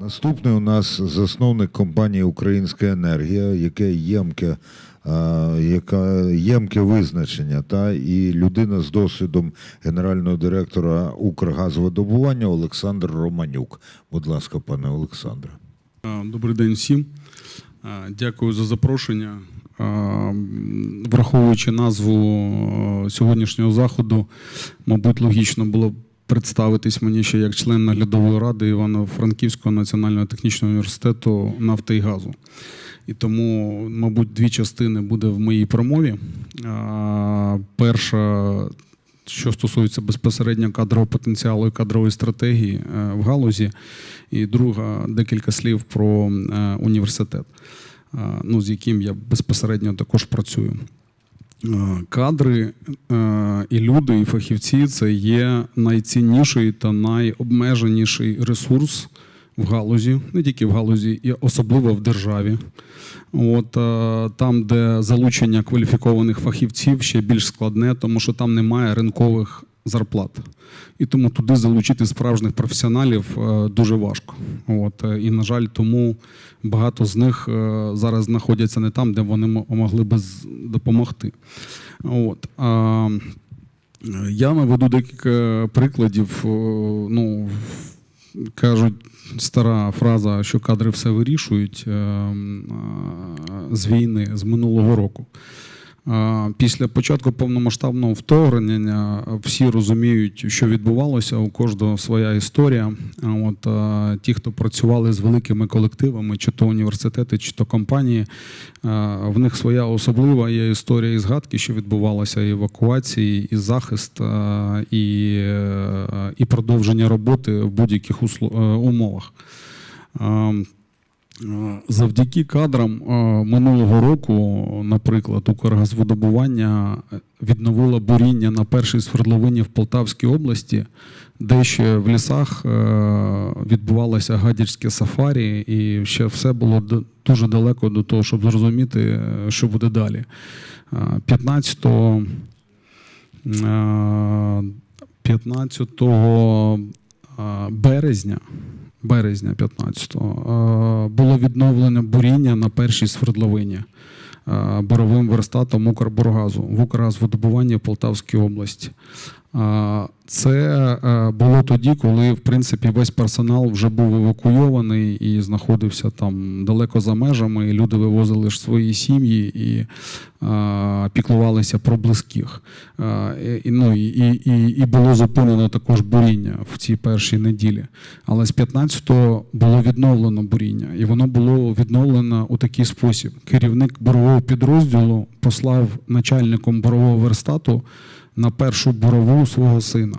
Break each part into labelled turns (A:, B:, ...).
A: Наступний у нас засновник компанії Українська енергія, яке ємке, яка ємке визначення, та і людина з досвідом генерального директора Укргазвидобування Олександр Романюк. Будь ласка, пане Олександре.
B: Добрий день всім. Дякую за запрошення. М, Враховуючи назву е, сьогоднішнього заходу, мабуть, логічно було б представитись мені ще як член наглядової ради Івано-Франківського національного технічного університету нафти і газу. І тому, мабуть, дві частини буде в моїй промові. Перша, що стосується безпосередньо кадрового потенціалу і кадрової стратегії е, в галузі, і друга декілька слів про е, університет, е, ну, з яким я безпосередньо також працюю. Е, Кадри е, і люди, і фахівці це є найцінніший та найобмеженіший ресурс в галузі, не тільки в галузі, і особливо в державі. От е, там, де залучення кваліфікованих фахівців ще більш складне, тому що там немає ринкових зарплат. І тому туди залучити справжніх професіоналів е, дуже важко. От, е, і, на жаль, тому багато з них е, зараз знаходяться не там, де вони могли би допомогти. От. Я наведу декілька прикладів. Ну, кажуть, стара фраза, що кадри все вирішують е, м, а, з війни з минулого року. А, Після початку повномасштабного вторгнення всі розуміють, що відбувалося. У кожного своя історія. От ті, хто працювали з великими колективами, чи то університети, чи то компанії, в них своя особлива є історія і згадки, що відбувалося, і евакуації, і захист, і, е, і продовження роботи в будь-яких е, умовах. Е, Завдяки кадрам е, минулого року, наприклад, Укргазвидобування відновило буріння на першій свердловині в Полтавській області, де ще в лісах е, відбувалося гадячське сафарі, і ще все було дуже далеко до того, щоб зрозуміти, е, що буде далі. Е, 15 е, 15 е, березня березня 15-го, е, було відновлено буріння на першій свердловині е, боровим верстатом Укрборгазу в Укргазвидобуванні в Полтавській області. Це е, було тоді, коли в принципі весь персонал вже був евакуйований і знаходився там далеко за межами. і Люди вивозили ж свої сім'ї і е, піклувалися про близьких. Е, і, ну, і, і- і було зупинено також буріння в цій першій неділі. Але з 15-го було відновлено буріння, і воно було відновлено у такий спосіб. Керівник борового підрозділу послав начальником борового верстату на першу борову свого сина.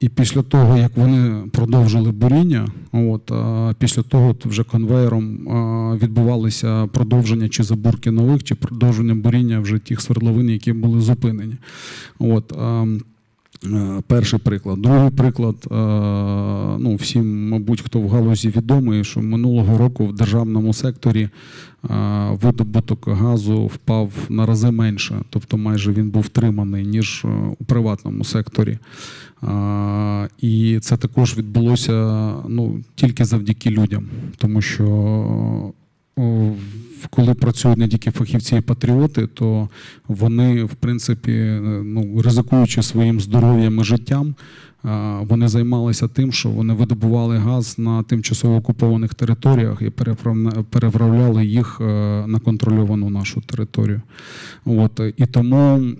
B: І після того, як вони продовжили буріння, от, а після того вже конвеєром а, відбувалися продовження чи забурки нових, чи продовження буріння вже тих свердловин, які були зупинені. От, а, Е, Перший приклад. Другий приклад, ну, всім, мабуть, хто в галузі відомий, що минулого року в державному секторі видобуток газу впав на рази менше, тобто майже він був втриманий, ніж е, у приватному секторі. Е, І це також відбулося ну, тільки завдяки людям, тому що коли працюють не тільки фахівці і патріоти, то вони, в принципі, е, ну, ризикуючи своїм здоров'ям і життям, вони займалися тим, що вони видобували газ на тимчасово окупованих територіях і переправляли їх е, на контрольовану нашу територію. От, і тому.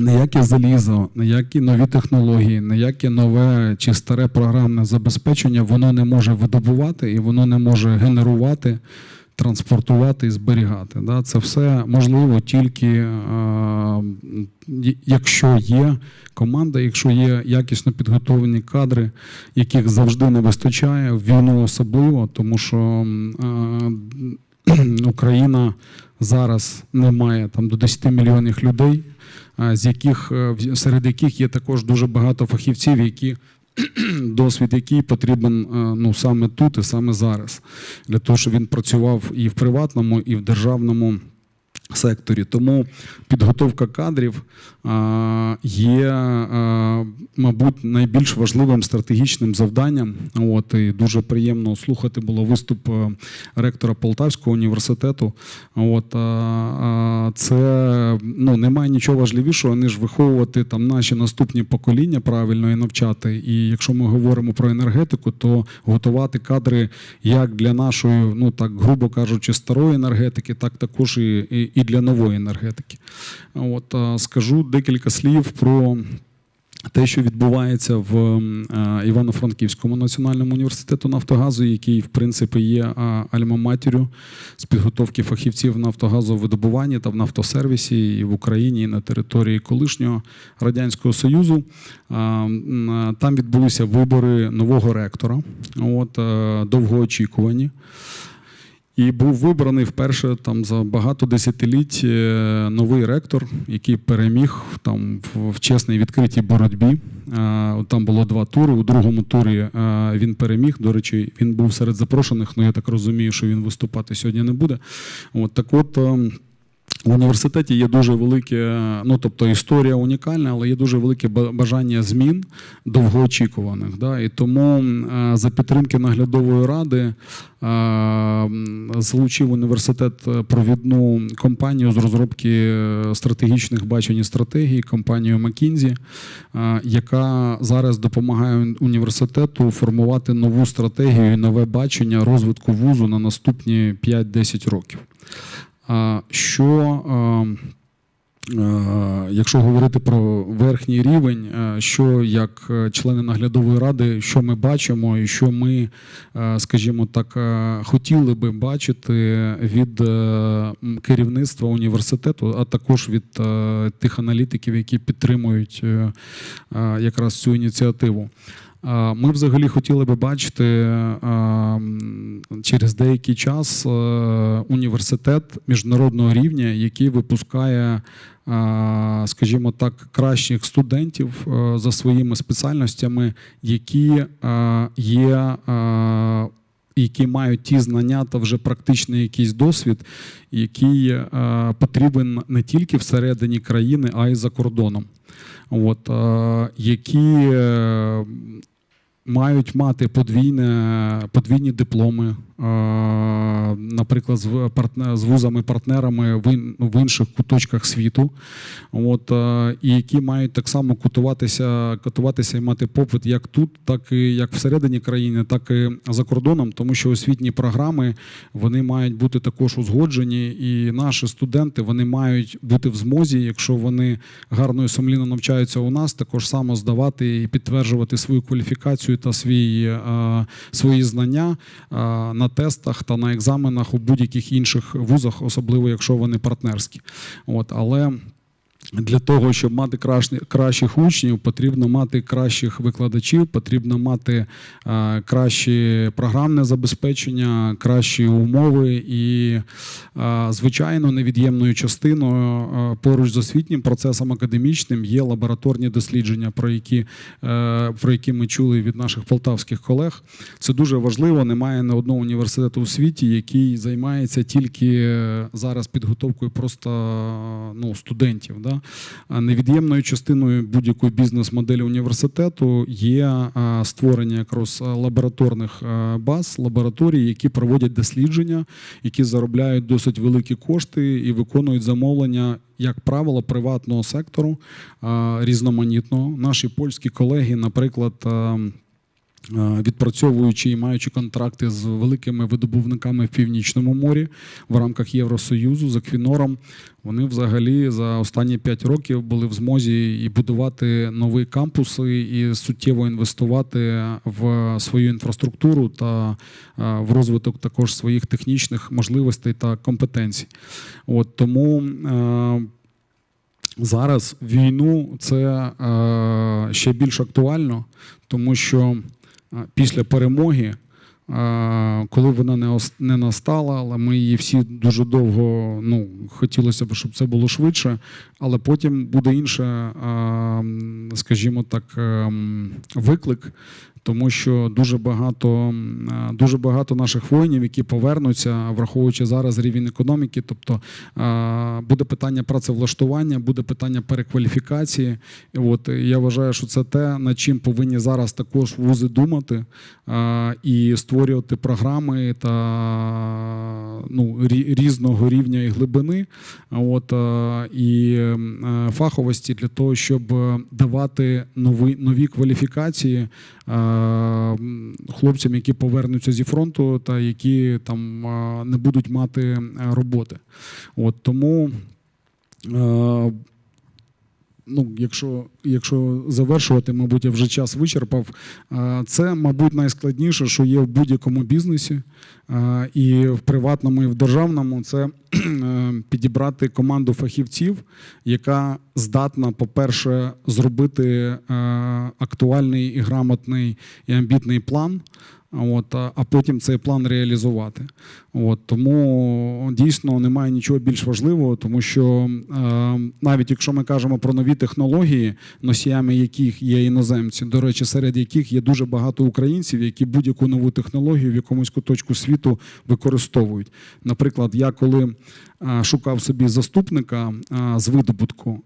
B: Ніяке залізо, ніякі нові технології, ніяке нове чи старе програмне забезпечення воно не може видобувати і воно не може генерувати, транспортувати і зберігати. Да? Це все можливо тільки е, якщо є команда, якщо є якісно підготовлені кадри, яких завжди не вистачає, в війну особливо, тому що е, Україна зараз не має там до 10 мільйонів людей з яких е, серед яких є також дуже багато фахівців, які досвід який потрібен е, ну саме тут і саме зараз, для того, щоб він працював і в приватному, і в державному секторі. Тому підготовка кадрів є, мабуть, найбільш важливим стратегічним завданням. От, і дуже приємно слухати було виступ е, ректора Полтавського університету. От, це ну, немає нічого важливішого, ніж виховувати там наші наступні покоління правильно і навчати. І якщо ми говоримо про енергетику, то готувати кадри як для нашої, ну так грубо кажучи, старої енергетики, так також і, і, і для нової енергетики. От скажу декілька слів про. Те, що відбувається в Івано-Франківському національному університету Нафтогазу, який в принципі є альма-матір'ю з підготовки фахівців нафтогазовидобуванні та в нафтосервісі і в Україні, і на території колишнього радянського союзу. Там відбулися вибори нового ректора, от довгоочікувані. І був вибраний вперше там за багато десятиліть е, новий ректор, який переміг там в, чесній відкритій боротьбі. Е, Там було два тури. У другому турі е, він переміг. До речі, він був серед запрошених. але я так розумію, що він виступати сьогодні не буде. От так, от. В університеті є дуже велике, ну тобто історія унікальна, але є дуже велике бажання змін довгоочікуваних. Да? І тому е, за підтримки наглядової ради е, залучив університет е, провідну компанію з розробки стратегічних бачень і стратегій, компанію McKinsey, яка зараз допомагає університету формувати нову стратегію і нове бачення розвитку вузу на наступні 5-10 років. Що, якщо говорити про верхній рівень, що як е, члени наглядової ради, що ми бачимо, і що ми, е, скажімо так, е, хотіли би бачити від керівництва університету, а також від тих аналітиків, які підтримують якраз цю ініціативу. Ми взагалі хотіли би бачити через деякий час е, університет міжнародного рівня, який випускає, скажімо так, кращих студентів е, за своїми спеціальностями, які е, є. е, Які мають ті знання та вже практичний якийсь досвід, який е, потрібен не тільки всередині країни, а й за кордоном. От, е, які е, мають мати подвійне, подвійні дипломи, е, наприклад, з, партне- з вузами-партнерами ну, в інших куточках світу, от, е, і які мають так само котуватися, котуватися і мати попит як тут, так і як всередині країни, так і за кордоном, тому що освітні програми вони мають бути також узгоджені, і наші студенти вони мають бути в змозі, якщо вони гарно і сумлінно навчаються у нас, також само здавати і підтверджувати свою кваліфікацію та свої, е, свої знання е, на тестах та на екзаменах у будь-яких інших вузах, особливо якщо вони партнерські. От, але для того, щоб мати кращих учнів, потрібно мати кращих викладачів, потрібно мати краще програмне забезпечення, кращі умови. І, звичайно, невід'ємною частиною поруч з освітнім процесом академічним є лабораторні дослідження, про які, е, про які ми чули від наших полтавських колег. Це дуже важливо. Немає не одного університету у світі, який займається тільки е, зараз підготовкою просто ну, студентів. Да? Невід'ємною частиною будь-якої бізнес-моделі університету є створення якраз лабораторних баз, лабораторій, які проводять дослідження, які заробляють досить великі кошти і виконують замовлення. Як правило, приватного сектору різноманітного. Наші польські колеги, наприклад, відпрацьовуючи і маючи контракти з великими видобувниками в північному морі в рамках Євросоюзу з Еквінором, вони взагалі за останні 5 років були в змозі і будувати нові кампуси і суттєво інвестувати в свою інфраструктуру та е, в розвиток також своїх технічних можливостей та компетенцій. От тому. е, Зараз війну це е, ще більш актуально, тому що е, після перемоги, е, коли вона не, настала, але ми її всі дуже довго ну, хотілося б, щоб це було швидше, але потім буде інше, е, скажімо так, е, виклик. Тому що дуже багато, е, дуже багато наших воїнів, які повернуться, враховуючи зараз рівень економіки. Тобто е, буде питання працевлаштування, буде питання перекваліфікації. І От я вважаю, що це те, над чим повинні зараз також вузи думати е, і створювати програми та ну, різного рівня і глибини. От, е, і е, фаховості для того, щоб е, давати нові, нові кваліфікації е, хлопцям, які повернуться зі фронту та які там е, не будуть мати е, роботи. От, тому е, ну, якщо, якщо завершувати, мабуть, я вже час вичерпав. Е, Це, мабуть, найскладніше, що є в будь-якому бізнесі, е, і в приватному, і в державному, це е, підібрати команду фахівців, яка здатна, по-перше, зробити е, актуальний і грамотний і амбітний план. От, а потім цей план реалізувати. От, тому дійсно немає нічого більш важливого, тому що е, навіть якщо ми кажемо про нові технології, носіями яких є іноземці, до речі, серед яких є дуже багато українців, які будь-яку нову технологію в якомусь куточку світу використовують. Наприклад, я коли е, шукав собі заступника е, з видобутку.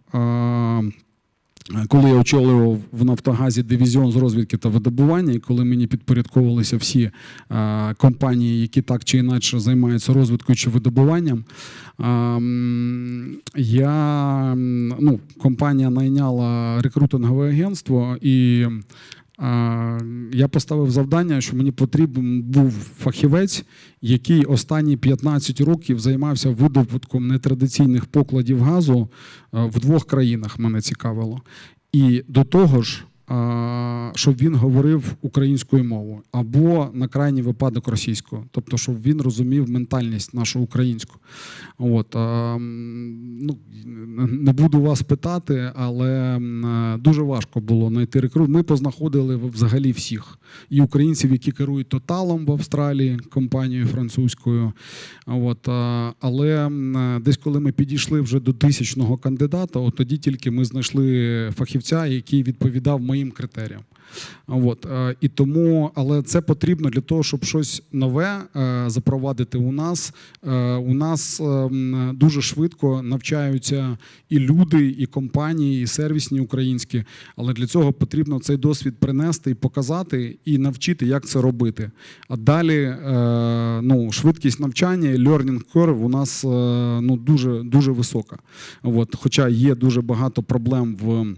B: Коли я очолював в Нафтогазі дивізіон з розвідки та видобування, і коли мені підпорядковувалися всі е, компанії, які так чи інакше займаються розвідкою чи видобуванням, е, я ну, компанія найняла рекрутингове агентство і. Я поставив завдання, що мені потрібен був фахівець, який останні 15 років займався видобутком нетрадиційних покладів газу в двох країнах. Мене цікавило. І до того ж, щоб він говорив українською мовою або на крайній випадок російською, тобто, щоб він розумів ментальність нашу українську. От, е, ну, не буду вас питати, але е, дуже важко було знайти рекрут. Ми познаходили взагалі всіх і українців, які керують Тоталом в Австралії, компанією французькою. От, е, але е, десь коли ми підійшли вже до тисячного кандидата, от тоді тільки ми знайшли фахівця, який відповідав моїм критеріям. От, е, і тому, але це потрібно для того, щоб щось нове е, запровадити у нас. Е, У нас дуже швидко навчаються і люди, і компанії, і сервісні українські. Але для цього потрібно цей досвід принести і показати, і навчити, як це робити. А далі ну, швидкість навчання, і learning curve у нас ну, дуже, дуже висока. От, хоча є дуже багато проблем в.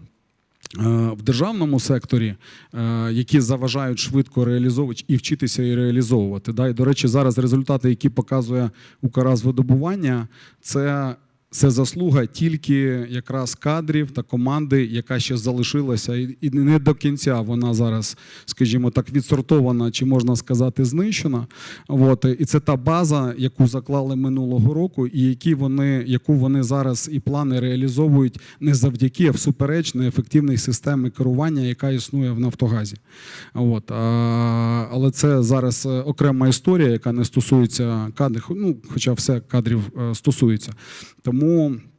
B: Е, В державному секторі, е, які заважають швидко реалізовувати і вчитися і реалізовувати. І, до речі, зараз результати, які показує Укргазвидобування, це, це заслуга тільки якраз кадрів та команди, яка ще залишилася, і, не до кінця вона зараз, скажімо так, відсортована, чи можна сказати, знищена. От, і це та база, яку заклали минулого року, і які вони, яку вони зараз і плани реалізовують не завдяки, а всупереч неефективної системи керування, яка існує в Нафтогазі. От, а, але це зараз е, окрема історія, яка не стосується кадрів, ну, хоча все кадрів е, стосується. Тому. Е,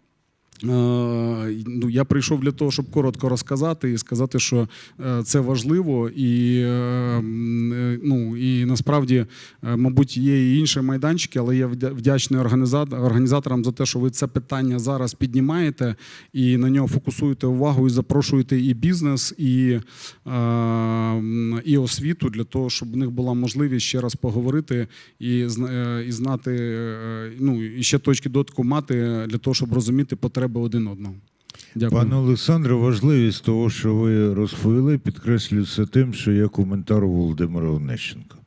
B: Ну, я прийшов для того, щоб коротко розказати і сказати, що е, це важливо, і, е, е, ну, і насправді, е, мабуть, є і інші майданчики, але я вдячний організаторам за те, що ви це питання зараз піднімаєте і на нього фокусуєте увагу і запрошуєте і бізнес, і, е, і освіту для того, щоб в них була можливість ще раз поговорити і, е, і знати, е, ну, і ще точки дотику мати для того, щоб розуміти потреби один одного. Дякую.
A: Пане Олександре, важливість того, що ви розповіли, підкреслюється тим, що є коментар у Володимира Онищенка.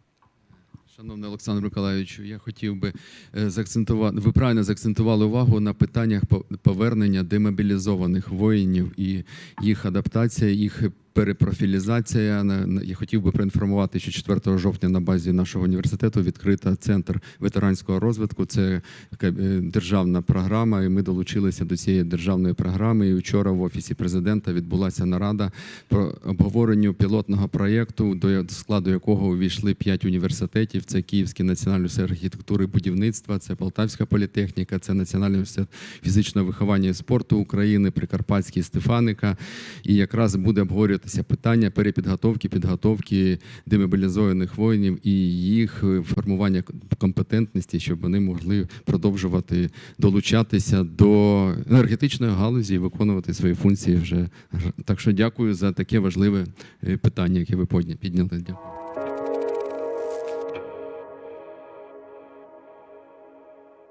C: Шановний Олександр Миколаївич, я хотів би е, заакцентувати. Ви правильно заакцентували увагу на питаннях по- повернення демобілізованих воїнів і їх адаптація, їх перепрофілізація. Я хотів би проінформувати, що 4 жовтня на базі нашого університету відкрита центр ветеранського розвитку. Це е, державна програма, і ми долучилися до цієї державної програми. І вчора в офісі президента відбулася нарада про обговорення пілотного проєкту, до складу якого увійшли п'ять університетів: це Київський національний університет архітектури і будівництва, це Полтавська політехніка, це Національний університет фізичного виховання і спорту України, Прикарпатський Стефаника. І якраз буде обговорюватися розглядатися питання перепідготовки, підготовки демобілізованих воїнів і їх е, формування компетентності, щоб вони могли продовжувати долучатися до енергетичної галузі і виконувати свої функції вже. Так що дякую за таке важливе е, питання, яке ви підняли. Дякую.